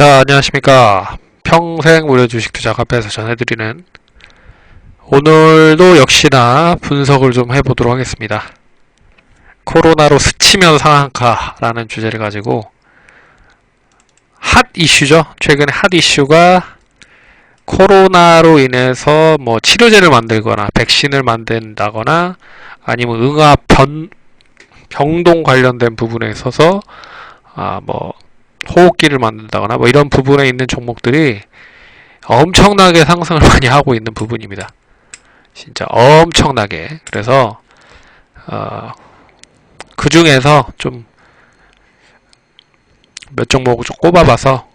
자, 안녕하십니까. 평생 무료 주식 투자 카페에서 전해드리는 오늘도 역시나 분석을 좀 해보도록 하겠습니다. 코로나로 스치면 상한가라는 주제를 가지고 핫 이슈죠. 최근에 핫 이슈가 코로나로 인해서 뭐 치료제를 만들거나 백신을 만든다거나 아니면 응압 변, 병동 관련된 부분에 있어서 아, 뭐 호흡기를 만든다거나 뭐 이런 부분에 있는 종목들이 엄청나게 상승을 많이 하고 있는 부분입니다. 진짜 엄청나게. 그래서 어, 그 중에서 좀 몇 종목을 좀 꼽아봐서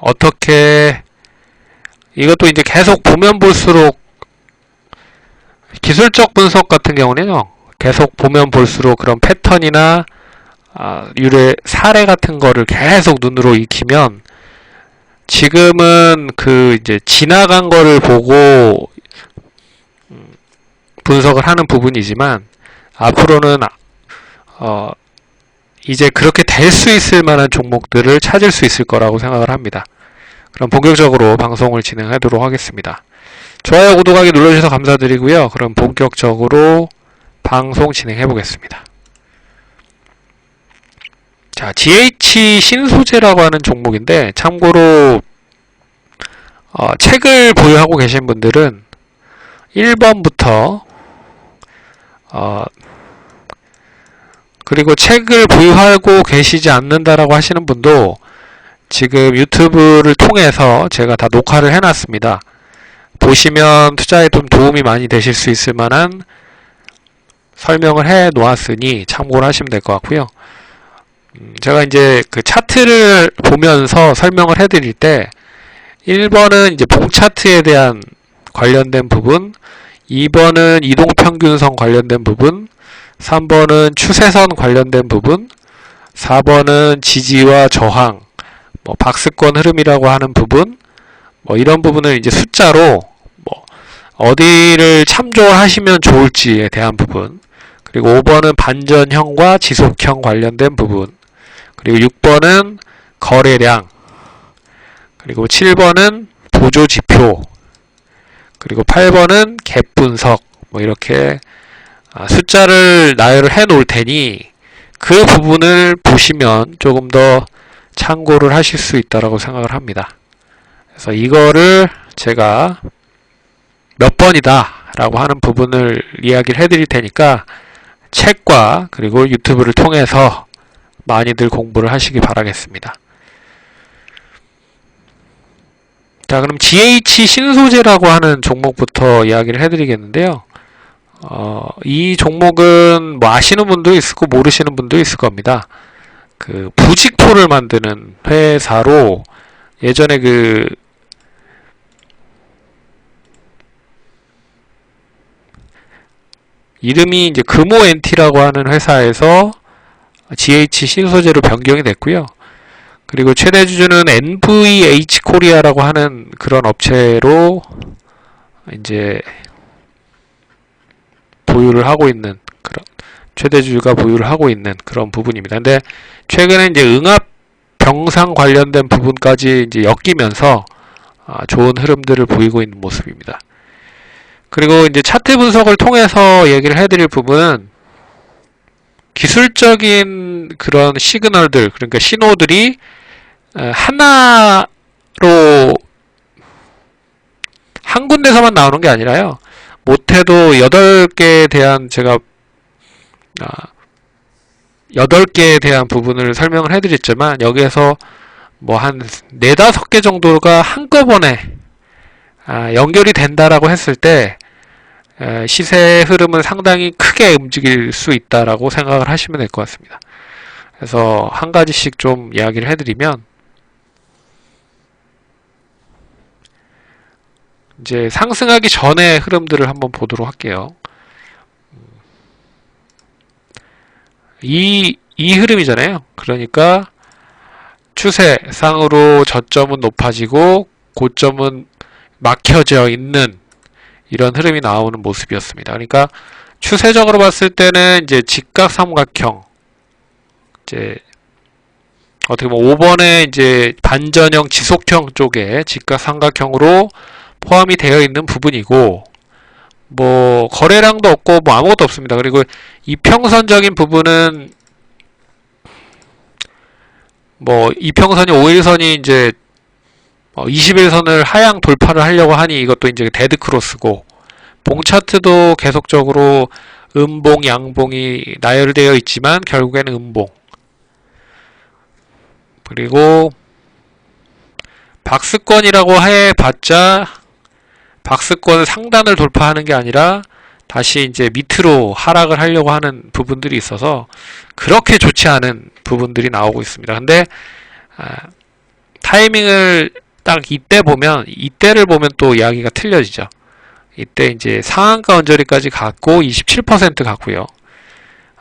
어떻게 이것도 이제 계속 보면 볼수록 기술적 분석 같은 경우는요. 계속 보면 볼수록 그런 패턴이나 아, 유래 사례 같은 거를 계속 눈으로 익히면 지금은 그 이제 지나간 거를 보고 음, 분석을 하는 부분이지만 앞으로는 아- 어 이제 그렇게 될 수 있을 만한 종목들을 찾을 수 있을 거라고 생각을 합니다. 그럼 본격적으로 방송을 진행하도록 하겠습니다. 좋아요, 구독하기 눌러주셔서 감사드리고요. 그럼 본격적으로 방송 진행해 보겠습니다. 자, GH 신소재라고 하는 종목인데 참고로 어, 책을 보유하고 계신 분들은 1번부터 어, 그리고 책을 보유하고 계시지 않는다라고 하시는 분도 지금 유튜브를 통해서 제가 다 녹화를 해놨습니다. 보시면 투자에 좀 도움이 많이 되실 수 있을 만한 설명을 해 놓았으니 참고를 하시면 될 것 같고요. 음, 제가 이제 그 차트를 보면서 설명을 해드릴 때 1번은 이제 봉 차트에 대한 관련된 부분, 2번은 이동평균선 관련된 부분, 3번은 추세선 관련된 부분, 4번은 지지와 저항, 뭐 박스권 흐름이라고 하는 부분, 뭐 이런 부분을 이제 숫자로 뭐 어디를 참조하시면 좋을지에 대한 부분, 그리고 5번은 반전형과 지속형 관련된 부분, 그리고 6번은 거래량, 그리고 7번은 보조지표, 그리고 8번은 갭 분석, 뭐 이렇게 아, 숫자를 나열을 해 놓을 테니 그 부분을 보시면 조금 더 참고를 하실 수 있다라고 생각을 합니다. 그래서 이거를 제가 몇 번이다 라고 하는 부분을 이야기를 해 드릴 테니까 책과 그리고 유튜브를 통해서 많이들 공부를 하시기 바라겠습니다. 자, 그럼 GH 신소재라고 하는 종목부터 이야기를 해드리겠는데요. 어, 이 종목은 뭐 아시는 분도 거 모르시는 분도 있을 겁니다. 그 부직포를 만드는 회사로 예전에 그 이름이 이제 금호 NT라고 하는 회사에서 GH 신소재로 변경이 됐고요. 그리고 최대 주주는 NVH 코리아라고 하는 그런 업체로 이제 보유를 하고 있는 그런 최대 주주가 보유를 하고 있는 그런 부분입니다. 근데 최근에 이제 응압 병상 관련된 부분까지 이제 엮이면서 아, 좋은 흐름들을 보이고 있는 모습입니다. 그리고 이제 차트 분석을 통해서 얘기를 해드릴 부분은 기술적인 그런 시그널들, 그러니까 신호들이 에, 하나로 한 군데서만 나오는 게 아니라요. 못해도 8개에 대한 제가 아, 8개에 대한 부분을 설명을 해드렸지만 여기에서 뭐 한 4, 5개 정도가 한꺼번에 아, 연결이 된다라고 했을 때 에, 시세 흐름은 상당히 크게 움직일 수 있다라고 생각을 하시면 될 것 같습니다. 그래서 한 가지씩 좀 이야기를 해드리면 이제 상승하기 전의 흐름들을 한번 보도록 할게요. 이, 이 흐름이잖아요. 그러니까 추세상으로 저점은 높아지고 고점은 막혀져 있는 이런 흐름이 나오는 모습이었습니다. 그러니까 추세적으로 봤을 때는 이제 직각 삼각형 이제 어떻게 보면 5번에 이제 반전형 지속형 쪽에 직각 삼각형으로 포함이 되어 있는 부분이고 뭐 거래량도 없고 뭐 아무것도 없습니다. 그리고 이평선적인 부분은 뭐 이평선이 5일선이 이제 어, 21선을 하향 돌파를 하려고 하니 이것도 이제 데드 크로스고 봉 차트도 계속적으로 음봉 양봉이 나열되어 있지만 결국에는 음봉 그리고 박스권이라고 해봤자 박스권 상단을 돌파하는 게 아니라 다시 이제 밑으로 하락을 하려고 하는 부분들이 있어서 그렇게 좋지 않은 부분들이 나오고 있습니다. 근데 아, 타이밍을 딱 이때 보면 이때를 보면 또 이야기가 틀려지죠. 이때 이제 상한가 언저리까지 갔고 27% 갔고요.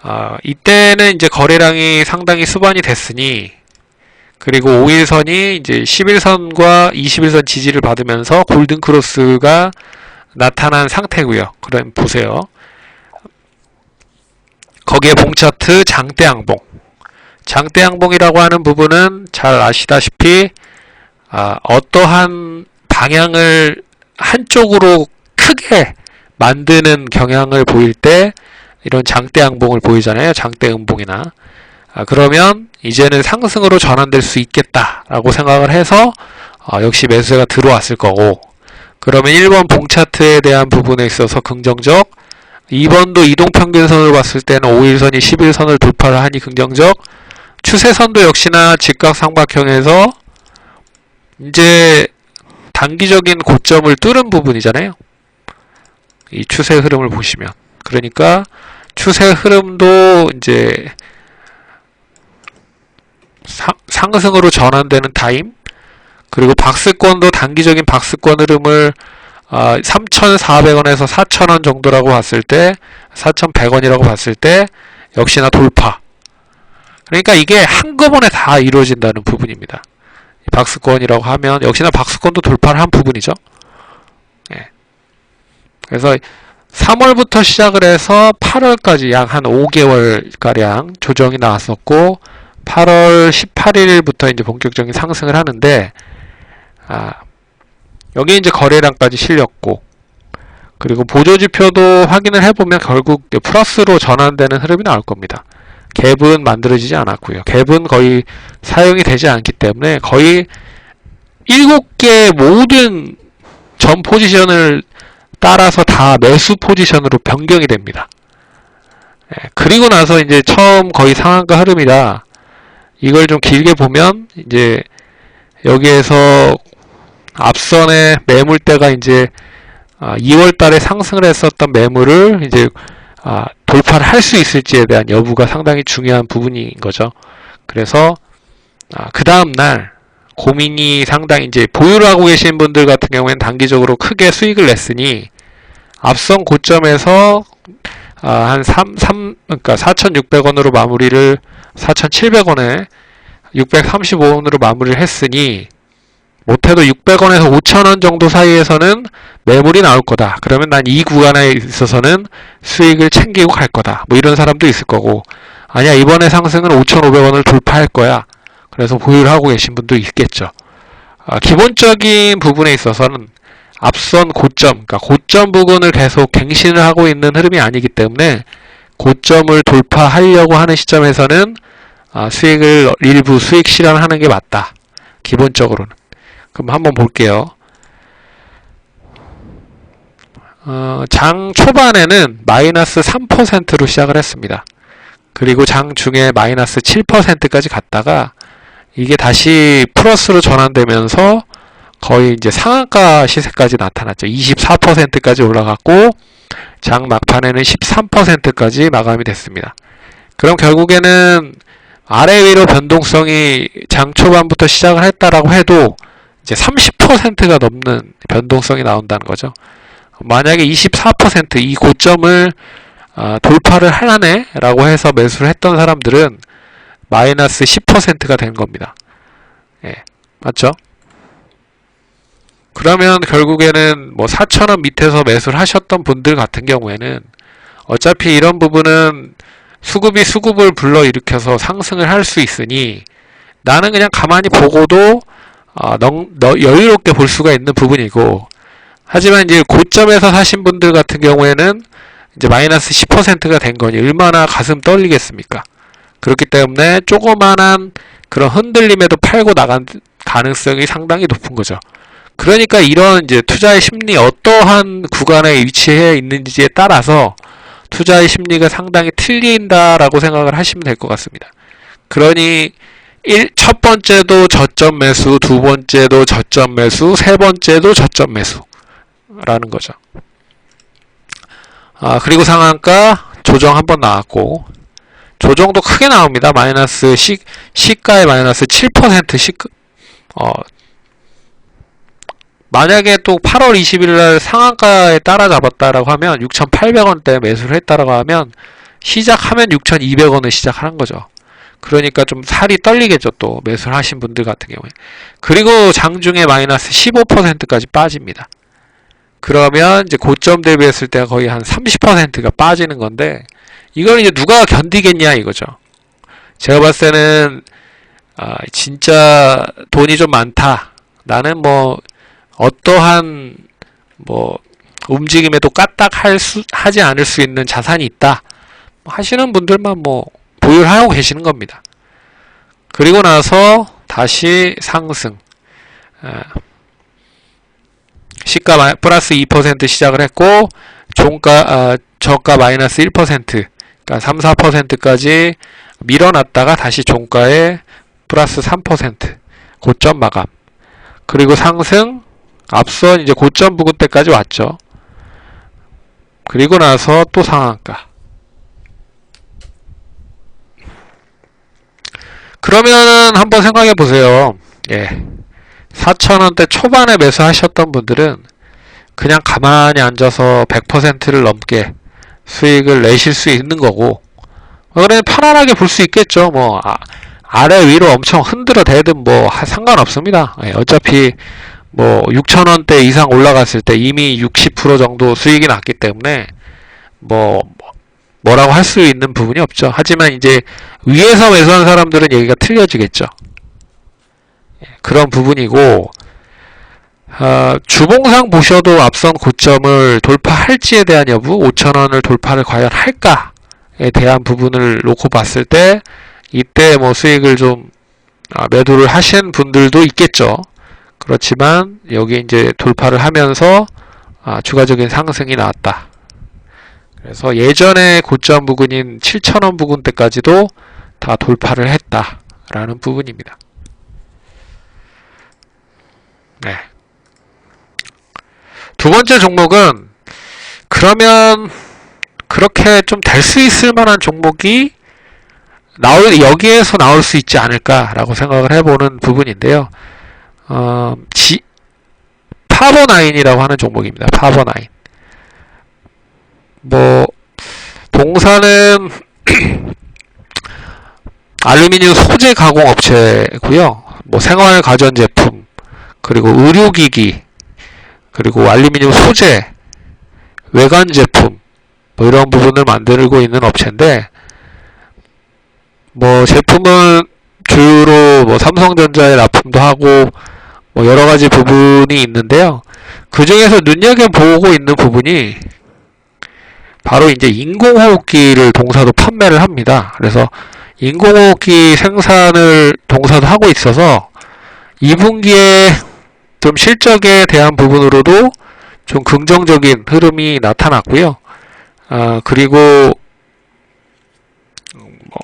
아, 이때는 이제 거래량이 상당히 수반이 됐으니 그리고 5일선이 이제 11선과 21선 지지를 받으면서 골든 크로스가 나타난 상태고요. 그럼 보세요. 거기에 봉 차트 장대 양봉. 장대 양봉이라고 하는 부분은 잘 아시다시피 아, 어떠한 방향을 한쪽으로 크게 만드는 경향을 보일 때 이런 장대 양봉을 보이잖아요. 장대 음봉이나. 아, 그러면 이제는 상승으로 전환될 수 있겠다라고 생각을 해서 어, 역시 매수가 들어왔을 거고 그러면 1번 봉 차트에 대한 부분에 있어서 긍정적 2번도 이동평균선으로 봤을 때는 5일선이 11선을 돌파를 하니 긍정적 추세선도 역시나 직각삼각형에서 이제 단기적인 고점을 뚫은 부분이잖아요. 이 추세 흐름을 보시면 그러니까 추세 흐름도 이제 상, 상승으로 전환되는 타임 그리고 박스권도 단기적인 박스권 흐름을 아, 3,400원에서 4,000원 정도라고 봤을 때 4,100원이라고 봤을 때 역시나 돌파 그러니까 이게 한꺼번에 다 이루어진다는 부분입니다. 박스권이라고 하면 역시나 박스권도 돌파를 한 부분이죠. 예. 그래서 3월부터 시작을 해서 8월까지 약 한 5개월 가량 조정이 나왔었고 8월 18일부터 이제 본격적인 상승을 하는데 아, 여기 이제 거래량까지 실렸고 그리고 보조 지표도 확인을 해보면 결국 플러스로 전환되는 흐름이 나올 겁니다. 갭은 만들어지지 않았고요. 갭은 거의 사용이 되지 않기 때문에 거의 7개 모든 전 포지션을 따라서 다 매수 포지션으로 변경이 됩니다. 예, 그리고 나서 이제 처음 거의 상한가 흐름이라 이걸 좀 길게 보면 이제 여기에서 앞선의 매물대가 이제 2월 달에 상승을 했었던 매물을 이제 아, 돌파를 할 수 있을지에 대한 여부가 상당히 중요한 부분인 거죠. 그래서 아, 그 다음 날 고민이 상당히 이제 보유를 하고 계신 분들 같은 경우에는 단기적으로 크게 수익을 냈으니 앞선 고점에서 아, 한 3, 3 그러니까 4,600원으로 마무리를 4,700원에 635원으로 마무리를 했으니 못해도 600원에서 5,000원 정도 사이에서는 매물이 나올 거다. 그러면 난 이 구간에 있어서는 수익을 챙기고 갈 거다. 뭐 이런 사람도 있을 거고 아니야 이번에 상승은 5,500원을 돌파할 거야. 그래서 보유를 하고 계신 분도 있겠죠. 아, 기본적인 부분에 있어서는 앞선 고점, 그러니까 고점 부근을 계속 갱신을 하고 있는 흐름이 아니기 때문에 고점을 돌파하려고 하는 시점에서는 아, 수익을 일부 수익 실현하는 게 맞다. 기본적으로는. 그럼 한번 볼게요. 어, 장 초반에는 마이너스 3%로 시작을 했습니다. 그리고 장 중에 마이너스 7%까지 갔다가 이게 다시 플러스로 전환되면서 거의 이제 상한가 시세까지 나타났죠. 24%까지 올라갔고 장 막판에는 13%까지 마감이 됐습니다. 그럼 결국에는 아래 위로 변동성이 장 초반부터 시작을 했다라고 해도 이제 30%가 넘는 변동성이 나온다는 거죠. 만약에 24%이 고점을 아, 돌파를 하네 라고 해서 매수를 했던 사람들은 마이너스 10%가 된 겁니다. 예, 맞죠? 그러면 결국에는 뭐 4천원 밑에서 매수를 하셨던 분들 같은 경우에는 어차피 이런 부분은 수급이 수급을 불러일으켜서 상승을 할 수 있으니 나는 그냥 가만히 보고도 아, 넉, 너, 여유롭게 볼 수가 있는 부분이고 하지만 이제 고점에서 사신 분들 같은 경우에는 이제 마이너스 10%가 된 거니 얼마나 가슴 떨리겠습니까? 그렇기 때문에 조그만한 그런 흔들림에도 팔고 나간 가능성이 상당히 높은 거죠. 그러니까 이런 이제 투자의 심리 어떠한 구간에 위치해 있는지에 따라서 투자의 심리가 상당히 틀린다라고 생각을 하시면 될 것 같습니다. 그러니 일, 첫 번째도 저점 매수, 두 번째도 저점 매수, 세 번째도 저점 매수라는 거죠. 아, 그리고 상한가 조정 한번 나왔고 조정도 크게 나옵니다. 마이너스 시, 시가의 마이너스 7% 시, 어, 만약에 또 8월 20일 날 상한가에 따라잡았다라고 하면 6,800원대 매수를 했다라고 하면 시작하면 6,200원을 시작하는 거죠. 그러니까 좀 살이 떨리겠죠. 또 매수를 하신 분들 같은 경우에. 그리고 장중에 마이너스 15%까지 빠집니다. 그러면 이제 고점 대비했을 때 거의 한 30%가 빠지는 건데 이걸 이제 누가 견디겠냐 이거죠. 제가 봤을 때는 아, 진짜 돈이 좀 많다. 나는 뭐 어떠한 뭐 움직임에도 까딱할 수 하지 않을 수 있는 자산이 있다. 하시는 분들만 뭐 보유를 하고 계시는 겁니다. 그리고 나서 다시 상승. 아, 시가 마- 플러스 2% 시작을 했고 종가 아, 저가 마이너스 1% 그러니까 3, 4%까지 밀어놨다가 다시 종가에 플러스 3% 고점 마감. 그리고 상승 앞선 이제 고점 부근 때까지 왔죠. 그리고 나서 또 상한가. 그러면은 한번 생각해 보세요. 예. 4,000원대 초반에 매수하셨던 분들은 그냥 가만히 앉아서 100%를 넘게 수익을 내실 수 있는 거고, 그러면 편안하게 볼 수 있겠죠. 뭐, 아, 아래 위로 엄청 흔들어 대든 뭐 하- 상관없습니다. 예, 어차피 뭐 6,000원대 이상 올라갔을 때 이미 60% 정도 수익이 났기 때문에 뭐 뭐라고 할 수 있는 부분이 없죠. 하지만 이제 위에서 매수한 사람들은 얘기가 틀려지겠죠. 예, 그런 부분이고 아, 주봉상 보셔도 앞선 고점을 돌파할지에 대한 여부, 5,000원을 돌파를 과연 할까에 대한 부분을 놓고 봤을 때 이때 뭐 수익을 좀 아, 매도를 하신 분들도 있겠죠. 그렇지만 여기 이제 돌파를 하면서 아, 추가적인 상승이 나왔다. 그래서 예전에 고점 부근인 7,000원 부근 때까지도 다 돌파를 했다라는 부분입니다. 네. 두 번째 종목은 그러면 그렇게 좀 될 수 있을 만한 종목이 나올 여기에서 나올 수 있지 않을까라고 생각을 해보는 부분인데요. 어, 지, 파버나인이라고 하는 종목입니다. 파버나인. 뭐 동사는 알루미늄 소재 가공 업체고요. 뭐 생활 가전 제품 그리고 의료기기 그리고 알루미늄 소재 외관 제품 뭐 이런 부분을 만들고 있는 업체인데 뭐 제품은 주로 뭐 삼성전자에 납품도 하고 뭐 여러 가지 부분이 있는데요. 그 중에서 눈여겨보고 있는 부분이 바로 이제 인공호흡기를 동사도 판매를 합니다. 그래서 인공호흡기 생산을 동사도 하고 있어서 2분기에 좀 실적에 대한 부분으로도 좀 긍정적인 흐름이 나타났고요. 아, 그리고 뭐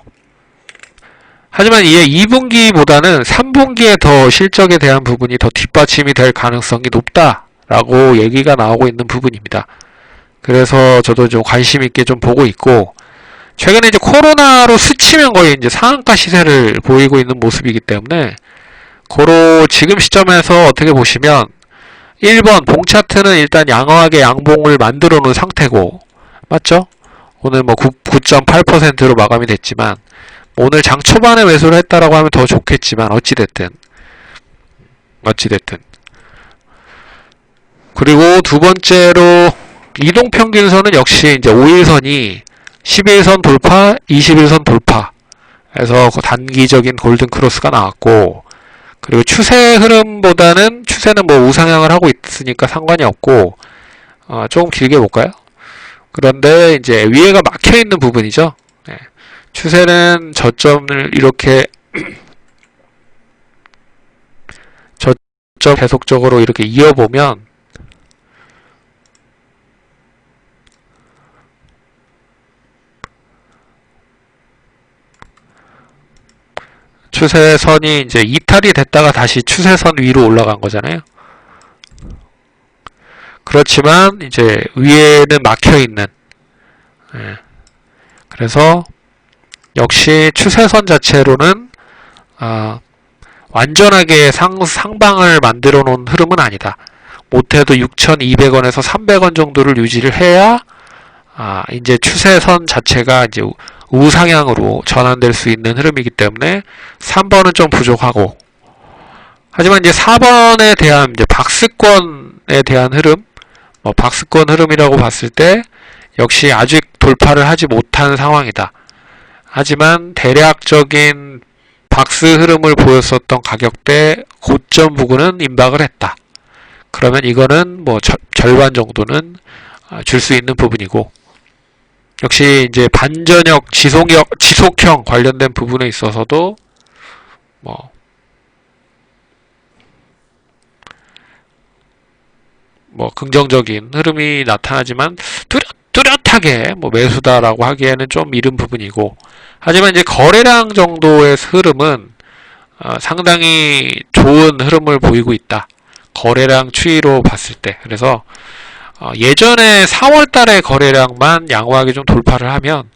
하지만 이게 2분기보다는 3분기에 더 실적에 대한 부분이 더 뒷받침이 될 가능성이 높다라고 얘기가 나오고 있는 부분입니다. 그래서 저도 좀 관심 있게 좀 보고 있고 최근에 이제 코로나로 스치면 거의 이제 상한가 시세를 보이고 있는 모습이기 때문에 고로 지금 시점에서 어떻게 보시면 1번 봉 차트는 일단 양호하게 양봉을 만들어 놓은 상태고 맞죠? 오늘 뭐 9, 9.8%로 마감이 됐지만 오늘 장 초반에 매수를 했다라고 하면 더 좋겠지만 어찌됐든 어찌됐든 그리고 두 번째로 이동평균선은 역시 이제 5일선이 11선 돌파, 21선 돌파 그래서 그 단기적인 골든 크로스가 나왔고 그리고 추세 흐름보다는 추세는 뭐 우상향을 하고 있으니까 상관이 없고 어, 조금 길게 볼까요? 그런데 이제 위에가 막혀 있는 부분이죠. 예. 추세는 저점을 이렇게 저점 계속적으로 이렇게 이어보면 추세선이 이제 이탈이 됐다가 다시 추세선 위로 올라간 거잖아요. 그렇지만 이제 위에는 막혀 있는 예. 그래서 역시 추세선 자체로는 아, 완전하게 상, 상방을 만들어 놓은 흐름은 아니다. 못해도 6,200원에서 300원 정도를 유지를 해야 아, 이제 추세선 자체가 이제 우- 우상향으로 전환될 수 있는 흐름이기 때문에 3번은 좀 부족하고 하지만 이제 4번에 대한 이제 박스권에 대한 흐름 뭐 박스권 흐름이라고 봤을 때 역시 아직 돌파를 하지 못한 상황이다. 하지만 대략적인 박스 흐름을 보였었던 가격대 고점 부근은 임박을 했다. 그러면 이거는 뭐 절- 절반 정도는 아, 줄수 있는 부분이고 역시 이제 반전역 지속력 지속형 관련된 부분에 있어서도 뭐 뭐 긍정적인 흐름이 나타나지만 뚜렷, 뚜렷하게 뭐 매수다라고 하기에는 좀 이른 부분이고 하지만 이제 거래량 정도의 흐름은 어, 상당히 좋은 흐름을 보이고 있다. 거래량 추이로 봤을 때 그래서 어, 예전에 4월 달에 거래량만 양호하게 좀 돌파를 하면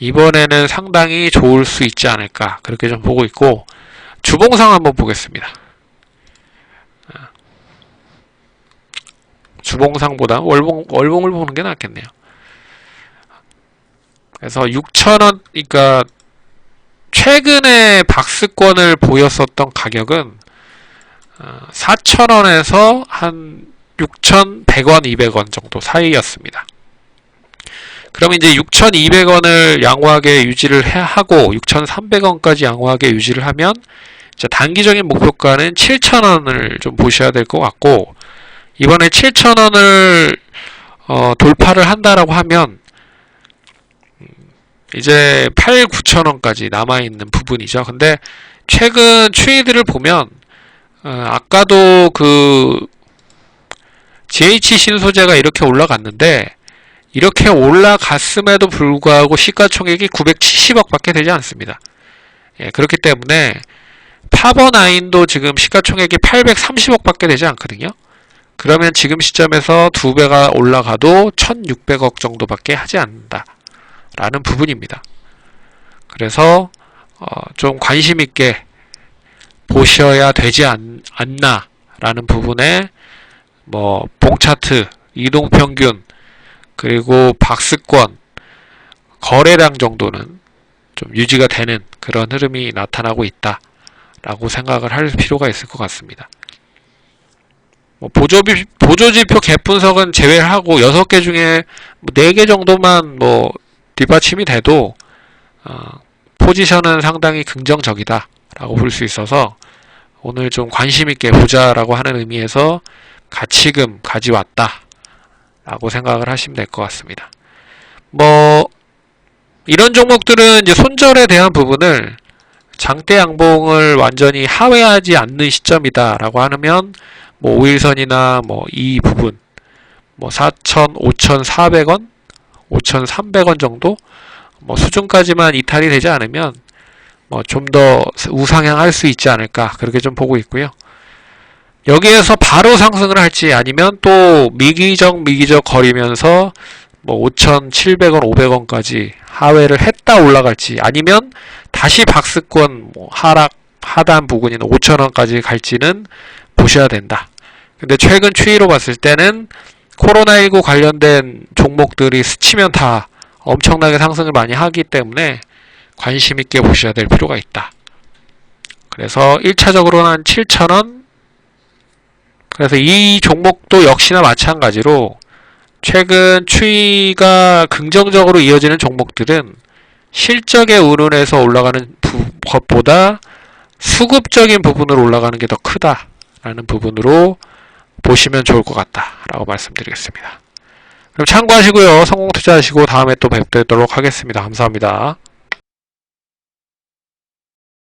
이번에는 상당히 좋을 수 있지 않을까 그렇게 좀 보고 있고 주봉상 한번 보겠습니다. 아. 주봉상보다 월봉 월봉을 보는 게 낫겠네요. 그래서 6,000원 그러니까 최근에 박스권을 보였었던 가격은 4,000원에서 한 6,100원, 200원 정도 사이였습니다. 그럼 이제 6,200원을 양호하게 유지를 해- 하고 6,300원까지 양호하게 유지를 하면 단기적인 목표가는 7,000원을 좀 보셔야 될 것 같고 이번에 7,000원을 어, 돌파를 한다라고 하면 음, 이제 8, 9,000원까지 남아있는 부분이죠. 근데 최근 추이들을 보면 어, 아까도 그 GH 신소재가 이렇게 올라갔는데 이렇게 올라갔음에도 불구하고 시가총액이 970억밖에 되지 않습니다. 예, 그렇기 때문에 파버나인도 지금 시가총액이 830억밖에 되지 않거든요. 그러면 지금 시점에서 두 배가 올라가도 1,600억 정도밖에 하지 않는다. 라는 부분입니다. 그래서 어, 좀 관심 있게 보셔야 되지 않, 않나 라는 부분에 뭐 봉차트, 이동평균 그리고 박스권 거래량 정도는 좀 유지가 되는 그런 흐름이 나타나고 있다 라고 생각을 할 필요가 있을 것 같습니다. 뭐 보조비, 보조지표 갭 분석은 제외하고 6개 중에 4개 정도만 뭐 뒷받침이 돼도 어, 포지션은 상당히 긍정적이다 라고 볼 수 있어서 오늘 좀 관심 있게 보자라고 하는 의미에서 가치금 가져왔다 라고 생각을 하시면 될 것 같습니다. 뭐 이런 종목들은 이제 손절에 대한 부분을 장대 양봉을 완전히 하회하지 않는 시점이다 라고 하면 뭐 5일선이나 뭐 이 부분 뭐 4,000, 5,400원, 5,300원 정도 뭐 수준까지만 이탈이 되지 않으면 뭐 좀 더 우상향할 수 있지 않을까 그렇게 좀 보고 있고요. 여기에서 바로 상승을 할지 아니면 또 미기적 미기적 거리면서 뭐 5,700원, 500원까지 하회를 했다 올라갈지 아니면 다시 박스권 뭐 하락 하단 부근인 5,000원까지 갈지는 보셔야 된다. 근데 최근 추이로 봤을 때는 코로나19 관련된 종목들이 스치면 다 엄청나게 상승을 많이 하기 때문에 관심 있게 보셔야 될 필요가 있다. 그래서 1차적으로는 한 7,000원 그래서 이 종목도 역시나 마찬가지로 최근 추이가 긍정적으로 이어지는 종목들은 실적의 우론에서 올라가는 부- 것보다 수급적인 부분으로 올라가는 게 더 크다라는 부분으로 보시면 좋을 것 같다라고 말씀드리겠습니다. 그럼 참고하시고요. 성공 투자하시고 다음에 또 뵙도록 하겠습니다. 감사합니다.